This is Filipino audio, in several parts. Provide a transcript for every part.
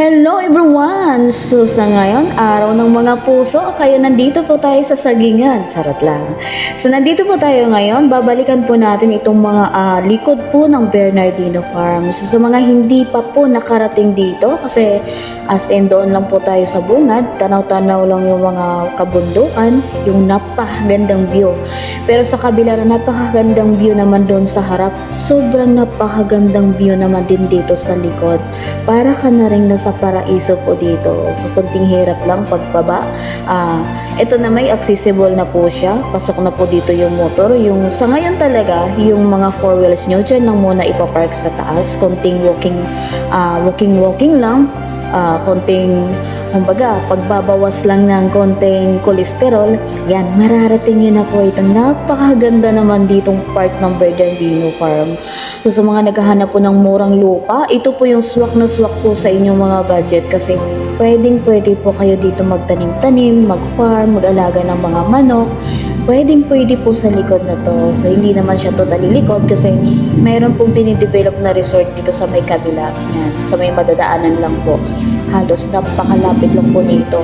Hello everyone! So sa ngayon, araw ng mga puso, kaya nandito po tayo sa Sagingan. Sarot lang. So nandito po tayo ngayon, babalikan po natin itong mga ah, likod po ng Bernardino Farm. So sa mga hindi pa po nakarating dito, kasi as in doon lang po tayo sa bungad, tanaw-tanaw lang yung mga kabundukan, yung napakagandang view. Pero sa kabila na napakagandang view naman doon sa harap, sobrang napakagandang view naman din dito sa likod. Para ka na rin nasa paraiso po dito. So, kunting hirap lang pagbaba. Ah, ito na may accessible na po siya. Pasok na po dito yung motor. Yung sa ngayon talaga, yung mga four wheels nyo, dyan lang muna ipapark sa taas. Kunting walking, ah, walking, walking lang. Ah, konting kumbaga, pagbabawas lang ng konting kolesterol, yan, mararating nyo na po ito. Napakaganda naman ditong part ng Bernardino Farm. So, sa mga naghahanap po ng murang lupa, ito po yung swak na swak po sa inyong mga budget kasi pwedeng pwede po kayo dito magtanim-tanim, mag-farm, mag-alaga ng mga manok. Pwedeng pwede po sa likod na to. So, hindi naman siya totally likod kasi mayroon pong dinidevelop na resort dito sa may kabila. Yan, sa may madadaanan lang po. Halos napakalapit lang po nito.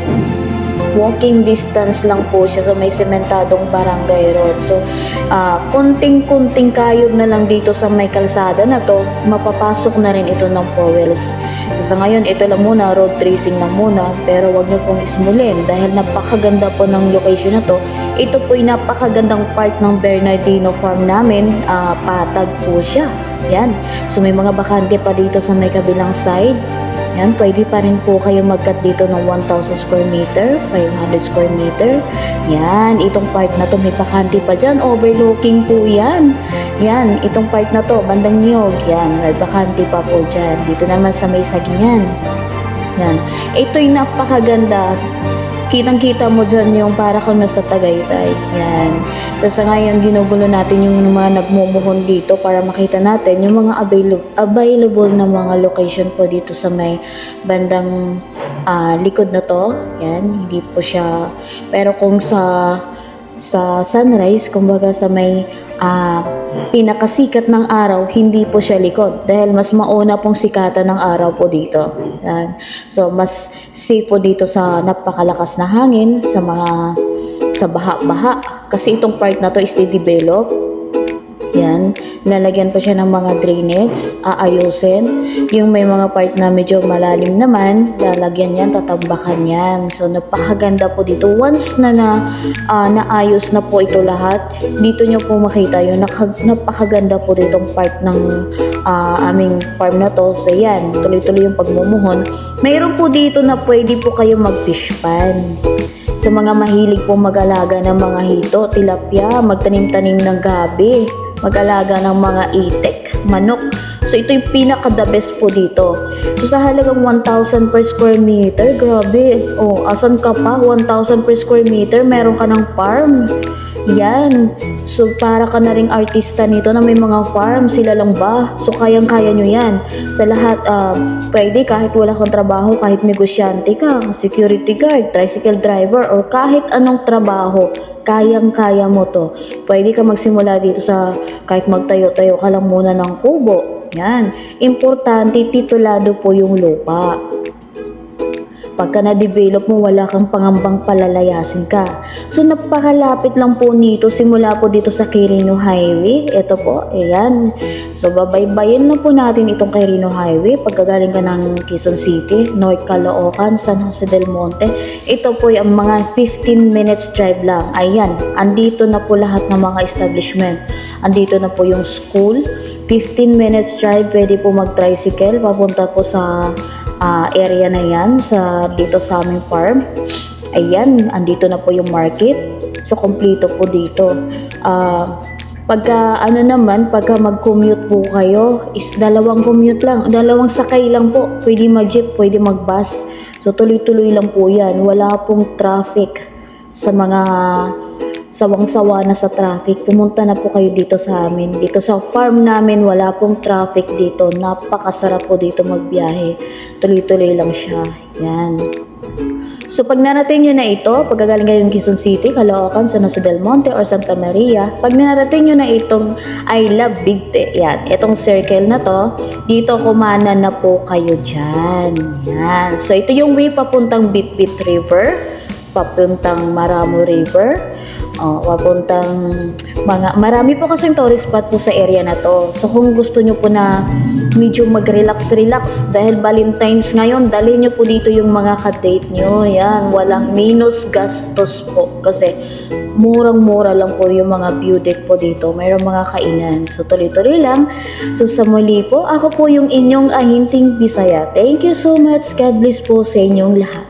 Walking distance lang po siya sa may sementadong barangay road. So, ah, kunting-kunting kayod na lang dito sa may kalsada na to, mapapasok na rin ito ng four wheels. So, sa ngayon, ito lang muna, road tracing lang muna, pero wag niyo pong ismulin dahil napakaganda po ng location na to. Ito po yung napakagandang part ng Bernardino Farm namin, ah, patag po siya. Yan. So, may mga bakante pa dito sa may kabilang side. Yan, pwede pa rin po kayo mag-cut dito ng 1,000 square meter, 500 square meter. Yan, itong part na to may bakante pa dyan, overlooking po yan. Yan, itong part na to, bandang niyog, yan, may bakante pa po dyan. Dito naman sa may sagingan. Yan, ito'y napakaganda. Kitang-kita mo dyan yung para kang nasa Tagaytay. Yan. Tapos ngayon, ginugulo natin yung mga nagmumuhon dito para makita natin yung mga available, available na mga location po dito sa may bandang ah, likod na to. Yan, hindi po siya. Pero kung sa sa sunrise, kumbaga sa may ah, pinakasikat ng araw, hindi po siya likod dahil mas mauna pong sikatan ng araw po dito. Yan. So, mas safe po dito sa napakalakas na hangin, sa mga sa baha-baha. Kasi itong part na to is develop yan. Lalagyan pa siya ng mga drainage, aayusin. Yung may mga part na medyo malalim naman, lalagyan yan, tatambakan yan. So, napakaganda po dito. Once na, na ah, naayos na po ito lahat, dito nyo po makita yung napakaganda po ditong part ng ah, aming farm na to. So, yan. Tuloy-tuloy yung pagmumuhon. Mayroon po dito na pwede po kayo mag-fish pan sa mga mahilig po mag-alaga ng mga hito, tilapia, magtanim-tanim ng gabi, mag-alaga ng mga itek, manok. So ito yung pinaka the best po dito. So sa halagang 1,000 per square meter, grabe. Oh, asan ka pa? 1,000 per square meter, meron ka ng farm. Yan. So, para ka na ring artista nito na may mga farm, sila lang ba? So, kayang-kaya nyo yan. Sa lahat, ah, pwede kahit wala kang trabaho, kahit negosyante ka, security guard, tricycle driver, or kahit anong trabaho, kayang-kaya mo to. Pwede ka magsimula dito sa kahit magtayo-tayo ka lang muna ng kubo. Yan. Importante, titulado po yung lupa. Pagka na-develop mo, wala kang pangambang palalayasin ka. So, napakalapit lang po nito. Simula po dito sa Quirino Highway. Ito po, ayan. So, babaybayin na po natin itong Quirino Highway. Pagkagaling ka ng Quezon City, North Caloocan, San Jose del Monte. Ito po yung mga 15 minutes drive lang. Ayan, andito na po lahat ng mga establishment. Andito na po yung school. 15 minutes drive, pwede po mag-tricycle. Papunta po sa ah, area na yan sa dito sa aming farm. Ayan, andito na po yung market. So, kompleto po dito. Ah, pagka ano naman, pagka mag-commute po kayo, is dalawang commute lang, dalawang sakay lang po. Pwede mag-jeep, pwede mag-bus. So, tuloy-tuloy lang po yan. Wala pong traffic sa mga sawang-sawa na sa traffic. Pumunta na po kayo dito sa amin. Dito sa farm namin, wala pong traffic dito. Napakasarap po dito magbiyahe. Tuloy-tuloy lang siya. Yan. So pag narating nyo na ito, pag gagaling kayong Quezon City, Caloocan, San Jose del Monte, or Santa Maria, pag narating nyo na itong I Love Bigte, yan, itong circle na to, dito kumana na po kayo dyan. Yan. So ito yung way papuntang Bitbit River, papuntang Maramo River, oh, papuntang mga, marami po kasing tourist spot po sa area na to. So kung gusto nyo po na medyo mag-relax-relax dahil Valentine's ngayon, dalhin nyo po dito yung mga ka-date nyo. Yan, walang minus gastos po. Kasi murang-mura lang po yung mga view po dito. Mayroong mga kainan. So tuloy-tuloy lang. So sa muli po, ako po yung inyong ahinting Bisaya. Thank you so much. God bless po sa inyong lahat.